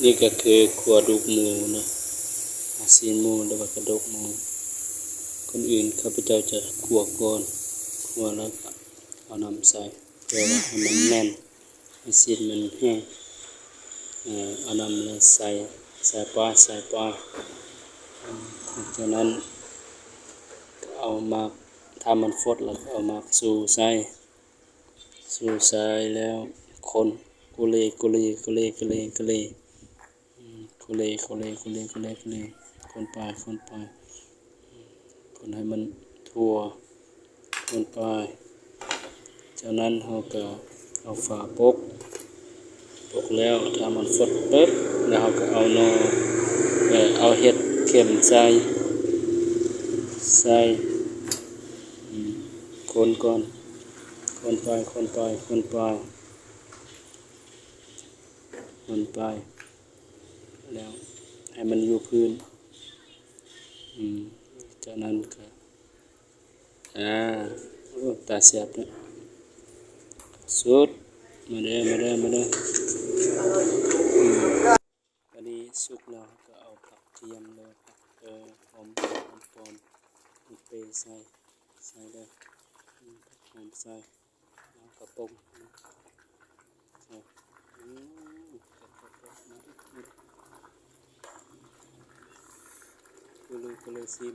นี่ก็คือขัวดุกหมูนะอาซีนหมูแล้วก็กระดกหมูคนอื่นข้าพเจ้าจะขัวก่อนขัวแล้วก็เอาน้ำใส่เพื่อว่าให้มันแน่นให้ซีนมันแห้งเอาน้ำแล้วใส่ใส่ปลาใส่ปลาจากนั้นก็เอามาทำมันฟดแล้วเอามาสู่ใส่สู่ใส่แล้วคนกุเลกุเลกุเลกุเลกุเล อืมกุเลกุเลกุเลกุเลกุเลคนไปคนไปคนให้มันทั่วคนไปจากนั้นเราก็เอาฝาปกปกแล้วถ้ามันฟดปึ๊บแล้วเราก็เอานอเอ่อเอาเห็ดเข็มใส่ใส่คนก่อนคนไปคนไปคนไปคนไป แล้ว ให้มันอยู่พื้น อืมจากนั้นก็อ่าโอ้ตาเสียบเนี่ยสุดมาเด้อมาเด้อมาเด้ออืมพอดีสุกแล้วก็เอาผักเทียมเลยผักเออหอมหอมปอมมีเปใส่ใส่เลยผักหอมใส่แล้วกระปุกใส่อืมกระปุกมาอีกนิด ก็เลยก็เลยซิ